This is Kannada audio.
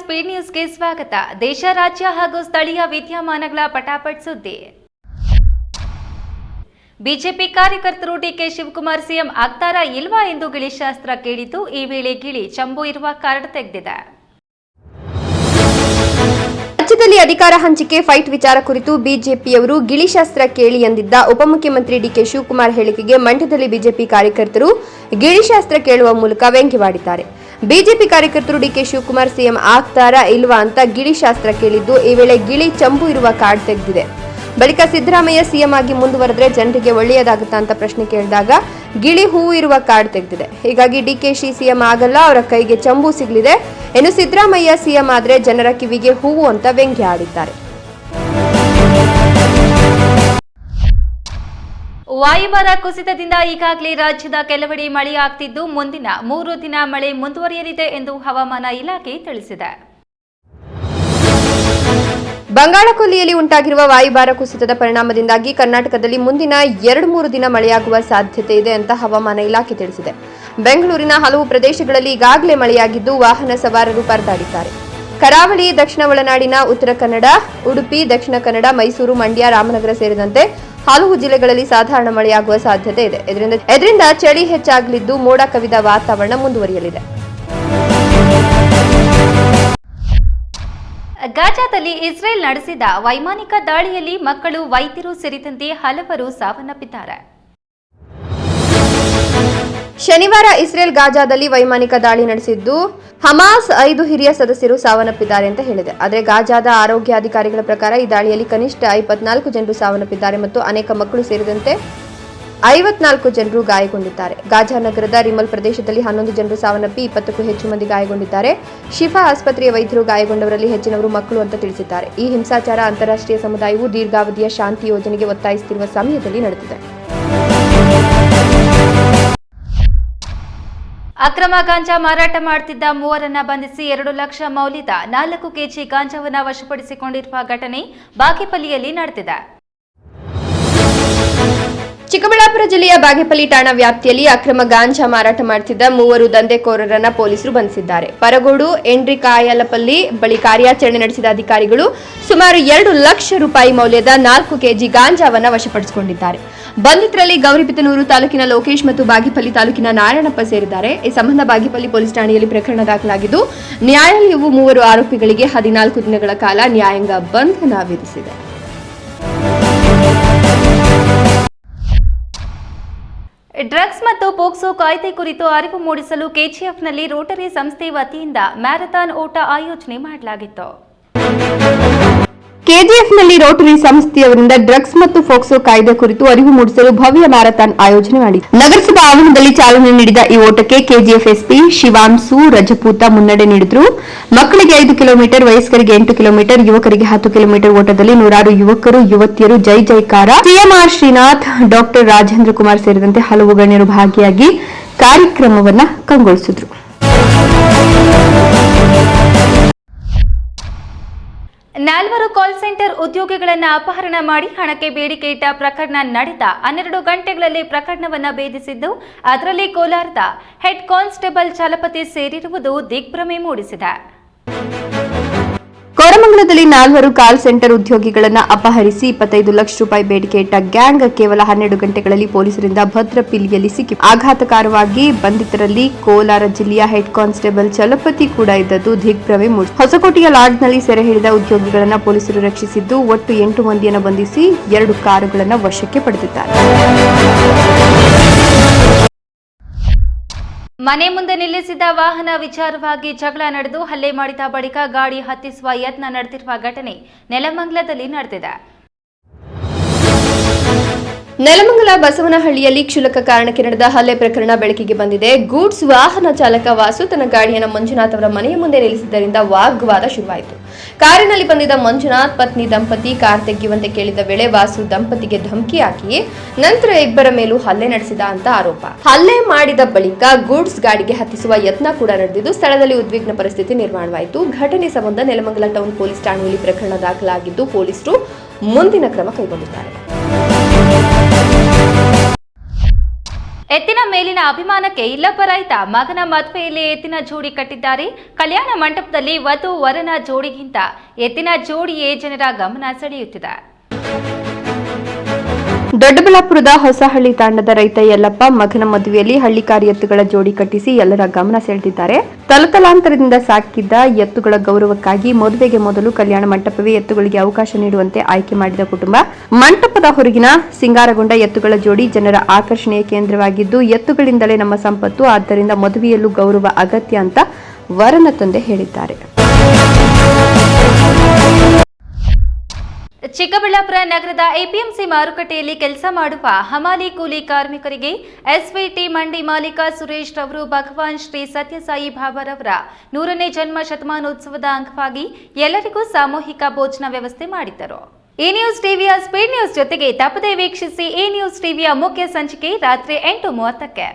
ಸ್ಪೀಡ್ ನ್ಯೂಸ್ಗೆ ಸ್ವಾಗತ. ದೇಶ, ರಾಜ್ಯ ಹಾಗೂ ಸ್ಥಳೀಯ ವಿದ್ಯಮಾನಗಳ ಪಟಾಪಟ್ ಸುದ್ದಿ. ಬಿಜೆಪಿ ಕಾರ್ಯಕರ್ತರು ಡಿಕೆ ಶಿವಕುಮಾರ್ ಸಿಎಂ ಆಗ್ತಾರಾ ಇಲ್ವಾ ಎಂದು ಗಿಳಿಶಾಸ್ತ್ರ ಕೇಳಿದ್ದು ಈ ವೇಳೆ ಗಿಳಿ ಚಂಬು ಇರುವ ಕಾರ್ಡ್ ತೆಗೆದಿದೆ. ರಾಜ್ಯದಲ್ಲಿ ಅಧಿಕಾರ ಹಂಚಿಕೆ, ಫೈಟ್ ವಿಚಾರ ಕುರಿತು ಬಿಜೆಪಿಯವರು ಗಿಳಿಶಾಸ್ತ್ರ ಕೇಳಿ ಎಂದಿದ್ದ ಉಪಮುಖ್ಯಮಂತ್ರಿ ಡಿಕೆ ಶಿವಕುಮಾರ್ ಹೇಳಿಕೆಗೆ ಮಂಡ್ಯದಲ್ಲಿ ಬಿಜೆಪಿ ಕಾರ್ಯಕರ್ತರು ಗಿಳಿಶಾಸ್ತ್ರ ಕೇಳುವ ಮೂಲಕ ವ್ಯಂಗ್ಯವಾಡಿದ್ದಾರೆ. ಬಿಜೆಪಿ ಕಾರ್ಯಕರ್ತರು ಡಿಕೆ ಶಿವಕುಮಾರ್ ಸಿಎಂ ಆಗ್ತಾರಾ ಇಲ್ವಾ ಅಂತ ಗಿಳಿ ಶಾಸ್ತ್ರ ಕೇಳಿದ್ದು, ಈ ವೇಳೆ ಗಿಳಿ ಚಂಬು ಇರುವ ಕಾರ್ಡ್ ತೆಗೆದಿದೆ. ಬಳಿಕ ಸಿದ್ದರಾಮಯ್ಯ ಸಿಎಂ ಆಗಿ ಮುಂದುವರೆದ್ರೆ ಜನರಿಗೆ ಒಳ್ಳೆಯದಾಗುತ್ತಾ ಅಂತ ಪ್ರಶ್ನೆ ಕೇಳಿದಾಗ, ಗಿಳಿ ಹೂವು ಇರುವ ಕಾರ್ಡ್ ತೆಗೆದಿದೆ. ಹೀಗಾಗಿ ಡಿಕೆಶಿ ಸಿಎಂ ಆಗಲ್ಲ, ಅವರ ಕೈಗೆ ಚಂಬು ಸಿಗಲಿದೆ. ಇನ್ನು ಸಿದ್ದರಾಮಯ್ಯ ಸಿಎಂ ಆದರೆ ಜನರ ಕಿವಿಗೆ ಹೂವು ಅಂತ ವ್ಯಂಗ್ಯ ಆಡಿದ್ದಾರೆ ವಾಯುಭಾರ ಕುಸಿತದಿಂದ ಈಗಾಗಲೇ ರಾಜ್ಯದ ಕೆಲವೆಡೆ ಮಳೆಯಾಗ್ತಿದ್ದು ಮುಂದಿನ ಮೂರು ದಿನ ಮಳೆ ಮುಂದುವರಿಯಲಿದೆ ಎಂದು ಹವಾಮಾನ ಇಲಾಖೆ ತಿಳಿಸಿದೆ. ಬಂಗಾಳಕೊಲ್ಲಿಯಲ್ಲಿ ಉಂಟಾಗಿರುವ ವಾಯುಭಾರ ಕುಸಿತದ ಪರಿಣಾಮದಿಂದಾಗಿ ಕರ್ನಾಟಕದಲ್ಲಿ ಮುಂದಿನ ಎರಡು ಮೂರು ದಿನ ಮಳೆಯಾಗುವ ಸಾಧ್ಯತೆ ಇದೆ ಅಂತ ಹವಾಮಾನ ಇಲಾಖೆ ತಿಳಿಸಿದೆ. ಬೆಂಗಳೂರಿನ ಹಲವು ಪ್ರದೇಶಗಳಲ್ಲಿ ಈಗಾಗಲೇ ಮಳೆಯಾಗಿದ್ದು, ವಾಹನ ಸವಾರರು ಪರದಾಡಿದ್ದಾರೆ. ಕರಾವಳಿ, ದಕ್ಷಿಣ ಒಳನಾಡಿನ ಉತ್ತರ ಕನ್ನಡ, ಉಡುಪಿ, ದಕ್ಷಿಣ ಕನ್ನಡ, ಮೈಸೂರು, ಮಂಡ್ಯ, ರಾಮನಗರ ಸೇರಿದಂತೆ ಹಲವು ಜಿಲ್ಲೆಗಳಲ್ಲಿ ಸಾಧಾರಣ ಮಳೆಯಾಗುವ ಸಾಧ್ಯತೆ ಇದೆ. ಇದರಿಂದ ಇದರಿಂದ ಚಳಿ ಹೆಚ್ಚಾಗಲಿದ್ದು ಮೋಡ ಕವಿದ ವಾತಾವರಣ ಮುಂದುವರಿಯಲಿದೆ. ಗಾಜಾದಲ್ಲಿ ಇಸ್ರೇಲ್ ನಡೆಸಿದ ವೈಮಾನಿಕ ದಾಳಿಯಲ್ಲಿ ಮಕ್ಕಳು, ವೈದ್ಯರು ಸೇರಿದಂತೆ ಹಲವರು ಸಾವನ್ನಪ್ಪಿದ್ದಾರೆ. ಶನಿವಾರ ಇಸ್ರೇಲ್ ಗಾಜಾದಲ್ಲಿ ವೈಮಾನಿಕ ದಾಳಿ ನಡೆಸಿದ್ದು, ಹಮಾಸ್ ಐದು ಹಿರಿಯ ಸದಸ್ಯರು ಸಾವನ್ನಪ್ಪಿದ್ದಾರೆ ಅಂತ ಹೇಳಿದೆ. ಆದರೆ ಗಾಜಾದ ಆರೋಗ್ಯ ಅಧಿಕಾರಿಗಳ ಪ್ರಕಾರ ಈ ದಾಳಿಯಲ್ಲಿ ಕನಿಷ್ಠ ಇಪ್ಪತ್ನಾಲ್ಕು ಜನರು ಸಾವನ್ನಪ್ಪಿದ್ದಾರೆ ಮತ್ತು ಅನೇಕ ಮಕ್ಕಳು ಸೇರಿದಂತೆ ಐವತ್ನಾಲ್ಕು ಜನರು ಗಾಯಗೊಂಡಿದ್ದಾರೆ. ಗಾಜಾ ನಗರದ ರಿಮಲ್ ಪ್ರದೇಶದಲ್ಲಿ ಹನ್ನೊಂದು ಜನರು ಸಾವನ್ನಪ್ಪಿ ಇಪ್ಪತ್ತಕ್ಕೂ ಹೆಚ್ಚು ಮಂದಿ ಗಾಯಗೊಂಡಿದ್ದಾರೆ. ಶಿಫಾ ಆಸ್ಪತ್ರೆಯ ವೈದ್ಯರು ಗಾಯಗೊಂಡವರಲ್ಲಿ ಹೆಚ್ಚಿನವರು ಮಕ್ಕಳು ಅಂತ ತಿಳಿಸಿದ್ದಾರೆ. ಈ ಹಿಂಸಾಚಾರ ಅಂತಾರಾಷ್ಟ್ರೀಯ ಸಮುದಾಯವು ದೀರ್ಘಾವಧಿಯ ಶಾಂತಿ ಯೋಜನೆಗೆ ಒತ್ತಾಯಿಸುತ್ತಿರುವ ಸಮಯದಲ್ಲಿ ನಡೆದಿದೆ. ಅಕ್ರಮ ಗಾಂಜಾ ಮಾರಾಟ ಮಾಡುತ್ತಿದ್ದ ಮೂವರನ್ನ ಬಂಧಿಸಿ ಎರಡು ಲಕ್ಷ ಮೌಲ್ಯದ ನಾಲ್ಕು ಕೆಜಿ ಗಾಂಜಾವನ್ನ ವಶಪಡಿಸಿಕೊಂಡಿರುವ ಘಟನೆ ಬಾಗೇಪಲ್ಲಿಯಲ್ಲಿ ನಡೆದಿದೆ. ಚಿಕ್ಕಬಳ್ಳಾಪುರ ಜಿಲ್ಲೆಯ ಬಾಗೇಪಲ್ಲಿ ಠಾಣಾ ವ್ಯಾಪ್ತಿಯಲ್ಲಿ ಅಕ್ರಮ ಗಾಂಜಾ ಮಾರಾಟ ಮಾಡುತ್ತಿದ್ದ ಮೂವರು ದಂಧೆಕೋರರನ್ನ ಪೊಲೀಸರು ಬಂಧಿಸಿದ್ದಾರೆ. ಪರಗೋಡು, ಎಂಡ್ರಿ ಕಾಯಲಪಲ್ಲಿ ಬಳಿ ಕಾರ್ಯಾಚರಣೆ ನಡೆಸಿದ ಅಧಿಕಾರಿಗಳು ಸುಮಾರು ಎರಡು ಲಕ್ಷ ರೂಪಾಯಿ ಮೌಲ್ಯದ ನಾಲ್ಕು ಕೆಜಿ ಗಾಂಜಾವನ್ನ ವಶಪಡಿಸಿಕೊಂಡಿದ್ದಾರೆ. ಬಂಧಿತರಲ್ಲಿ ಗೌರಿಬಿದನೂರು ತಾಲೂಕಿನ ಲೋಕೇಶ್ ಮತ್ತು ಬಾಗೇಪಲ್ಲಿ ತಾಲೂಕಿನ ನಾರಾಯಣಪ್ಪ ಸೇರಿದ್ದಾರೆ. ಈ ಸಂಬಂಧ ಬಾಗೇಪಲ್ಲಿ ಪೊಲೀಸ್ ಠಾಣೆಯಲ್ಲಿ ಪ್ರಕರಣ ದಾಖಲಾಗಿದ್ದು, ನ್ಯಾಯಾಲಯವು ಮೂವರು ಆರೋಪಿಗಳಿಗೆ ಹದಿನಾಲ್ಕು ದಿನಗಳ ಕಾಲ ನ್ಯಾಯಾಂಗ ಬಂಧನ ವಿಧಿಸಿದೆ. ಡ್ರಗ್ಸ್ ಮತ್ತು ಪೋಕ್ಸೋ ಕಾಯ್ದೆ ಕುರಿತು ಅರಿವು ಮೂಡಿಸಲು ಕೆಜಿಎಫ್ನಲ್ಲಿ ರೋಟರಿ ಸಂಸ್ಥೆ ವತಿಯಿಂದ ಮ್ಯಾರಥಾನ್ ಓಟ ಆಯೋಜನೆ ಮಾಡಲಾಗಿತ್ತು. ಕೆಜಿಎಫ್ನಲ್ಲಿ ರೋಟರಿ ಸಂಸ್ಥೆಯವರಿಂದ ಡ್ರಗ್ಸ್ ಮತ್ತು ಫೋಕ್ಸೋ ಕಾಯ್ದೆ ಕುರಿತು ಅರಿವು ಮೂಡಿಸಲು ಭವ್ಯ ಮ್ಯಾರಥಾನ್ ಆಯೋಜನೆ ಮಾಡಿದೆ. ನಗರಸಭಾ ಆವರಣದಲ್ಲಿ ಚಾಲನೆ ನೀಡಿದ ಈ ಓಟಕ್ಕೆ ಕೆಜಿಎಫ್ ಎಸ್ಪಿ ಶಿವಾಂಸು ರಜಪೂತ ಮುನ್ನಡೆ ನೀಡಿದ್ರು. ಮಕ್ಕಳಿಗೆ ಐದು ಕಿಲೋಮೀಟರ್, ವಯಸ್ಕರಿಗೆ ಎಂಟು ಕಿಲೋಮೀಟರ್, ಯುವಕರಿಗೆ ಹತ್ತು ಕಿಲೋಮೀಟರ್ ಓಟದಲ್ಲಿ ನೂರಾರು ಯುವಕರು, ಯುವತಿಯರು, ಜೈ ಜೈಕಾರ. ಸಿಎಂಆರ್ ಶ್ರೀನಾಥ್, ಡಾಕ್ಟರ್ ರಾಜೇಂದ್ರ ಕುಮಾರ್ ಸೇರಿದಂತೆ ಹಲವು ಗಣ್ಯರು ಭಾಗಿಯಾಗಿ ಕಾರ್ಯಕ್ರಮವನ್ನು ಕಂಗೊಳಿಸಿದ್ರು. ನಾಲ್ವರು ಕಾಲ್ ಸೆಂಟರ್ ಉದ್ಯೋಗಿಗಳನ್ನು ಅಪಹರಣ ಮಾಡಿ ಹಣಕ್ಕೆ ಬೇಡಿಕೆ ಇಟ್ಟ ಪ್ರಕರಣ ನಡೆದ. ಹನ್ನೆರಡು ಗಂಟೆಗಳಲ್ಲಿ ಪ್ರಕರಣವನ್ನ ಭೇದಿಸಿದ್ದು ಅದರಲ್ಲಿ ಕೋಲಾರದ ಹೆಡ್ ಕಾನ್ಸ್ಟೇಬಲ್ ಚಲಪತಿ ಸೇರಿರುವುದು ದಿಗ್ಭ್ರಮೆ ಮೂಡಿಸಿದೆ. ಕೋರಮಂಗಲದಲ್ಲಿ ನಾಲ್ವರು ಕಾಲ್ ಸೆಂಟರ್ ಉದ್ಯೋಗಿಗಳನ್ನು ಅಪಹರಿಸಿ ಇಪ್ಪತ್ತೈದು ಲಕ್ಷ ರೂಪಾಯಿ ಬೇಡಿಕೆ ಇಟ್ಟ ಗ್ಯಾಂಗ್ ಕೇವಲ ಹನ್ನೆರಡು ಗಂಟೆಗಳಲ್ಲಿ ಪೊಲೀಸರಿಂದ ಭದ್ರಪಿಲಿಯಲ್ಲಿ ಸಿಕ್ಕಿ ಆಘಾತಕಾರವಾಗಿ ಬಂಧಿತರಲ್ಲಿ ಕೋಲಾರ ಜಿಲ್ಲೆಯ ಹೆಡ್ ಕಾನ್ಸ್ಟೇಬಲ್ ಚಲಪತಿ ಕೂಡ ಇದ್ದದ್ದು ದಿಗ್ಭ್ರಮೆ ಮೂಡಿ. ಹೊಸಕೋಟೆಯ ಲಾಡ್ಜ್ನಲ್ಲಿ ಸೆರೆ ಹಿಡಿದ ಉದ್ಯೋಗಿಗಳನ್ನು ಪೊಲೀಸರು ರಕ್ಷಿಸಿದ್ದು ಒಟ್ಟು ಎಂಟು ಮಂದಿಯನ್ನು ಬಂಧಿಸಿ ಎರಡು ಕಾರುಗಳನ್ನು ವಶಕ್ಕೆ ಪಡೆದಿದ್ದಾರೆ. ಮನೆ ಮುಂದೆ ನಿಲ್ಲಿಸಿದ ವಾಹನ ವಿಚಾರವಾಗಿ ಜಗಳ ನಡೆದು ಹಲ್ಲೆ ಮಾಡಿದ ಬಳಿಕ ಗಾಡಿ ಹತ್ತಿಸುವ ಯತ್ನ ನಡೆದಿರುವ ಘಟನೆ ನೆಲಮಂಗಲದಲ್ಲಿ ನಡೆದಿದೆ. ನೆಲಮಂಗಲ ಬಸವನಹಳ್ಳಿಯಲ್ಲಿ ಕ್ಷುಲಕ ಕಾರಣಕ್ಕೆ ನಡೆದ ಹಲ್ಲೆ ಪ್ರಕರಣ ಬೆಳಕಿಗೆ ಬಂದಿದೆ. ಗೂಡ್ಸ್ ವಾಹನ ಚಾಲಕ ವಾಸು ತನ್ನ ಗಾಡಿಯನ್ನು ಮಂಜುನಾಥ್ ಅವರ ಮನೆಯ ಮುಂದೆ ನಿಲ್ಲಿಸಿದ್ದರಿಂದ ವಾಗ್ವಾದ ಶುರುವಾಯಿತು. ಕಾರಿನಲ್ಲಿ ಬಂದಿದ್ದ ಮಂಜುನಾಥ್, ಪತ್ನಿ ದಂಪತಿ ಕಾರ್ ತೆಗೆಯುವಂತೆ ಕೇಳಿದ ವೇಳೆ ವಾಸು ದಂಪತಿಗೆ ಧಮಕಿ ಹಾಕಿ, ನಂತರ ಇಬ್ಬರ ಮೇಲೂ ಹಲ್ಲೆ ನಡೆಸಿದ ಅಂತ ಆರೋಪ. ಹಲ್ಲೆ ಮಾಡಿದ ಬಳಿಕ ಗೂಡ್ಸ್ ಗಾಡಿಗೆ ಹತ್ತಿಸುವ ಯತ್ನ ಕೂಡ ನಡೆದಿದ್ದು, ಸ್ಥಳದಲ್ಲಿ ಉದ್ವಿಗ್ನ ಪರಿಸ್ಥಿತಿ ನಿರ್ಮಾಣವಾಯಿತು. ಘಟನೆ ಸಂಬಂಧ ನೆಲಮಂಗಲ ಟೌನ್ ಪೊಲೀಸ್ ಠಾಣೆಯಲ್ಲಿ ಪ್ರಕರಣ ದಾಖಲಾಗಿದ್ದು, ಪೊಲೀಸರು ಮುಂದಿನ ಕ್ರಮ ಕೈಗೊಂಡಿದ್ದಾರೆ. ಎತ್ತಿನ ಮೇಲಿನ ಅಭಿಮಾನಕ್ಕೆ ಇಲ್ಲಪ್ಪ ರೈತ ಮಗನ ಮದುವೆಯಲ್ಲಿ ಎತ್ತಿನ ಜೋಡಿ ಕಟ್ಟಿದ್ದಾರೆ. ಕಲ್ಯಾಣ ಮಂಟಪದಲ್ಲಿ ವಧು ವರನ ಜೋಡಿಗಿಂತ ಎತ್ತಿನ ಜೋಡಿಯೇ ಜನರ ಗಮನ ಸೆಳೆಯುತ್ತಿದೆ. ದೊಡ್ಡಬಳ್ಳಾಪುರದ ಹೊಸಹಳ್ಳಿ ತಾಂಡದ ರೈತ ಯಲ್ಲಪ್ಪ ಮಗನ ಮದುವೆಯಲ್ಲಿ ಹಳ್ಳಿಕಾರಿ ಎತ್ತುಗಳ ಜೋಡಿ ಕಟ್ಟಿಸಿ ಎಲ್ಲರ ಗಮನ ಸೆಳೆದಿದ್ದಾರೆ. ತಲತಲಾಂತರದಿಂದ ಸಾಕಿದ್ದ ಎತ್ತುಗಳ ಗೌರವಕ್ಕಾಗಿ ಮದುವೆಗೆ ಮೊದಲು ಕಲ್ಯಾಣ ಮಂಟಪವೇ ಎತ್ತುಗಳಿಗೆ ಅವಕಾಶ ನೀಡುವಂತೆ ಆಯ್ಕೆ ಮಾಡಿದ ಕುಟುಂಬ. ಮಂಟಪದ ಹೊರಗಿನ ಸಿಂಗಾರಗೊಂಡ ಎತ್ತುಗಳ ಜೋಡಿ ಜನರ ಆಕರ್ಷಣೆಯ ಕೇಂದ್ರವಾಗಿದ್ದು, ಎತ್ತುಗಳಿಂದಲೇ ನಮ್ಮ ಸಂಪತ್ತು, ಆದ್ದರಿಂದ ಮದುವೆಯಲ್ಲೂ ಗೌರವ ಅಗತ್ಯ ಅಂತ ವರನ ತಂದೆ ಹೇಳಿದ್ದಾರೆ. ಚಿಕ್ಕಬಳ್ಳಾಪುರ ನಗರದ ಎಪಿಎಂಸಿ ಮಾರುಕಟ್ಟೆಯಲ್ಲಿ ಕೆಲಸ ಮಾಡುವ ಹಮಾಲಿ ಕೂಲಿ ಕಾರ್ಮಿಕರಿಗೆ ಎಸ್ವಿಟಿ ಮಂಡಿ ಮಾಲೀಕ ಸುರೇಶ್ ರವರು, ಭಗವಾನ್ ಶ್ರೀ ಸತ್ಯಸಾಯಿ ಬಾಬಾರವರ ನೂರನೇ ಜನ್ಮ ಶತಮಾನೋತ್ಸವದ ಅಂಗವಾಗಿ ಎಲ್ಲರಿಗೂ ಸಾಮೂಹಿಕ ಭೋಜನ ವ್ಯವಸ್ಥೆ ಮಾಡಿದ್ದರು. ಈ ನ್ಯೂಸ್ ಟಿವಿಯ ಸ್ಪೀಡ್ ನ್ಯೂಸ್ ಜೊತೆಗೆ ತಪ್ಪದೇ ವೀಕ್ಷಿಸಿ ಈ ನ್ಯೂಸ್ ಟಿವಿಯ ಮುಖ್ಯ ಸಂಚಿಕೆ ರಾತ್ರಿ ಎಂಟು ಮೂವತ್ತಕ್ಕೆ.